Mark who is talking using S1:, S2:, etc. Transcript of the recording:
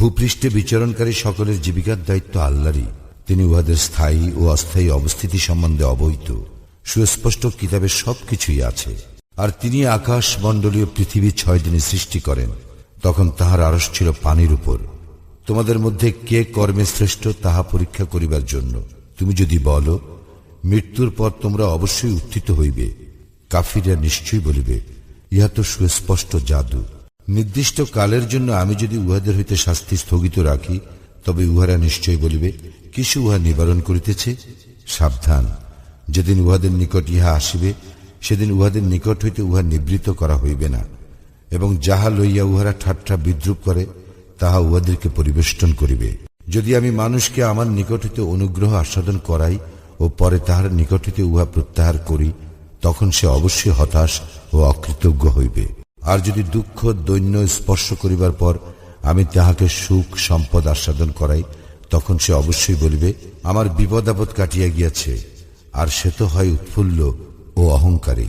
S1: ভূপৃষ্ঠে বিচরণকারী সকলের জীবিকার দায়িত্ব আল্লাহরই। তিনি উহাদের স্থায়ী ও অস্থায়ী অবস্থিতি সম্বন্ধে অবহিত। সুস্পষ্ট কিতাবের সবকিছুই আছে। আর তিনি আকাশ মণ্ডলীয় পৃথিবী ছয় দিনে সৃষ্টি করেন। তখন তাহার আরস ছিল পানির উপর। তোমাদের মধ্যে কে কর্মে শ্রেষ্ঠ তাহা পরীক্ষা করিবার জন্য? তুমি যদি বলো, মৃত্যুর পর তোমরা অবশ্যই উত্থিত হইবে। কাফিরা নিশ্চয়ই বলিবে, ইহা তো সুস্পষ্ট জাদু। নির্দিষ্ট কালের জন্য আমি যদি উহাদের হইতে শাস্তি স্থগিত রাখি, তবে উহারা নিশ্চয় বলিবে কিছু উহা নিবারণ করিতেছে? সাবধান। যেদিন উহাদের নিকট ইহা আসিবে, সেদিন উহাদের নিকট হইতে উহা নিবৃত করা হইবে না, এবং যাহা লইয়া উহারা ঠাট্টা বিদ্রুপ করে, তাহা উহাদেরকে পরিবেষ্টন করিবে। যদি আমি মানুষকে আমার নিকট হইতে অনুগ্রহ আস্বাদন করাই ও পরে তাহার নিকট হইতে উহা প্রত্যাহার করি, তখন সে অবশ্যই হতাশ ও অকৃতজ্ঞ হইবে। আর যদি দুঃখ, দৈন্য স্পর্শ করিবার পর আমি তাহাকে সুখ, সম্পদ আস্বাদন করাই, তখন সে অবশ্যই বলিবে, আমার বিপদ আপদ কাটিয়া গিয়াছে, আর সে তো হয় উৎফুল্ল ও অহংকারী।